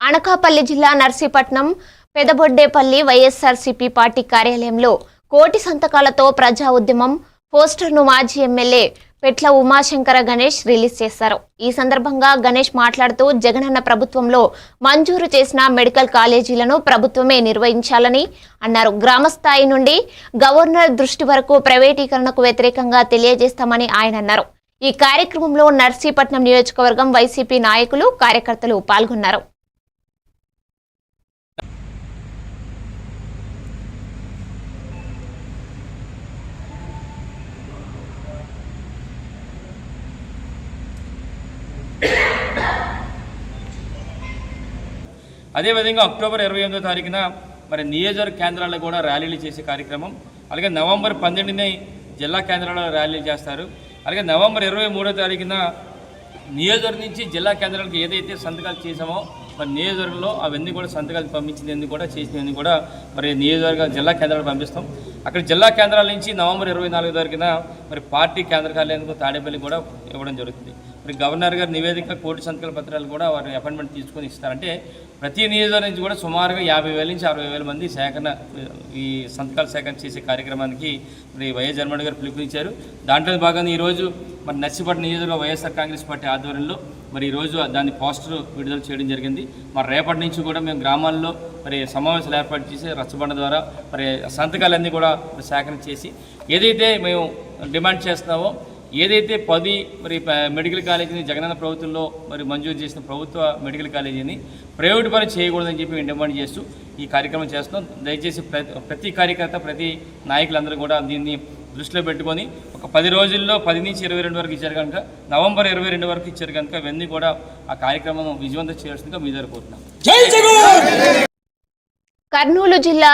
అనకాపల్లి జిల్లా నర్సీపట్నం పెదబొడ్డేపల్లి వైఎస్ఆర్సీపీ పార్టీ కార్యాలయంలో కోటి సంతకాలతో ప్రజా ఉద్యమం. పోస్టర్ను మాజీ ఎమ్మెల్యే పెట్ల ఉమాశంకర గణేష్ రిలీజ్ చేశారు. ఈ సందర్భంగా గణేష్ మాట్లాడుతూ జగనన్న ప్రభుత్వంలో మంజూరు చేసిన మెడికల్ కాలేజీలను ప్రభుత్వమే నిర్వహించాలని అన్నారు. గ్రామస్థాయి నుండి గవర్నర్ దృష్టి వరకు ప్రైవేటీకరణకు వ్యతిరేకంగా తెలియజేస్తామని ఆయన అన్నారు. ఈ కార్యక్రమంలో నర్సీపట్నం నియోజకవర్గం వైసీపీ నాయకులు కార్యకర్తలు పాల్గొన్నారు. అదేవిధంగా అక్టోబర్ ఇరవై ఎనిమిదో తారీఖున మరి నియోజకవర్గ కేంద్రాల్లో కూడా ర్యాలీలు చేసే కార్యక్రమం అలాగే నవంబర్ పన్నెండుని జిల్లా కేంద్రాల్లో ర్యాలీలు చేస్తారు. అలాగే నవంబర్ ఇరవై మూడో తారీఖున నియోజకవర్గం నుంచి జిల్లా కేంద్రాలకు ఏదైతే సంతకాలు చేసామో మరి నియోజకవర్గంలో అవన్నీ కూడా సంతకాలు పంపించింది కూడా చేసినందుకు కూడా మరి నియోజకవర్గ జిల్లా కేంద్రాలకు పంపిస్తాం. అక్కడ జిల్లా కేంద్రాల నుంచి నవంబర్ ఇరవై నాలుగో తారీఖున మరి పార్టీ కేంద్ర కార్యాలయానికి తాడేపల్లి కూడా ఇవ్వడం జరుగుతుంది. మరి గవర్నర్ గారి నివేదిక కోటి సంతకాల పత్రాలు కూడా వారు అపాయింట్మెంట్ తీసుకొని ఇస్తారంటే ప్రతి నియోజకవర్గం నుంచి కూడా సుమారుగా యాభై వేల నుంచి అరవై వేల మంది సేకరణ ఈ సంతకాల సేకరణ చేసే కార్యక్రమానికి మరి వైఎస్ జగన్మోహన్ గారు పిలుపునిచ్చారు. దాంట్లో భాగంగా ఈరోజు మరి నర్సిపట్నం నియోజకవర్గ వైఎస్ఆర్ కాంగ్రెస్ పార్టీ ఆధ్వర్యంలో మరి ఈరోజు దాని పోస్టర్ విడుదల చేయడం జరిగింది. మరి రేపటి నుంచి కూడా మేము గ్రామాల్లో మరి సమావేశాలు ఏర్పాటు చేసి రచ్చబండ ద్వారా మరి సంతకాలన్నీ కూడా సేకరణ చేసి ఏదైతే మేము డిమాండ్ చేస్తున్నామో ఏదైతే పది మరి మెడికల్ కాలేజీని జగనన్న ప్రభుత్వంలో మరి మంజూరు చేసిన ప్రభుత్వ మెడికల్ కాలేజీని ప్రైవేట్ పని చేయకూడదని చెప్పి మేము డిమాండ్ చేస్తూ ఈ కార్యక్రమం చేస్తున్నాం. దయచేసి ప్రతి ప్రతి కార్యకర్త ప్రతి నాయకులందరూ కూడా దీన్ని దృష్టిలో పెట్టుకొని ఒక పది రోజుల్లో పది నుంచి ఇరవై రెండు వరకు ఇచ్చారు కనుక నవంబర్ ఇరవై రెండు వరకు ఇచ్చారు కనుక ఇవన్నీ కూడా ఆ కార్యక్రమం విజయవంతం చేయాల్సిందిగా మీ దగ్గర కోరుతున్నాం. కర్నూలు జిల్లా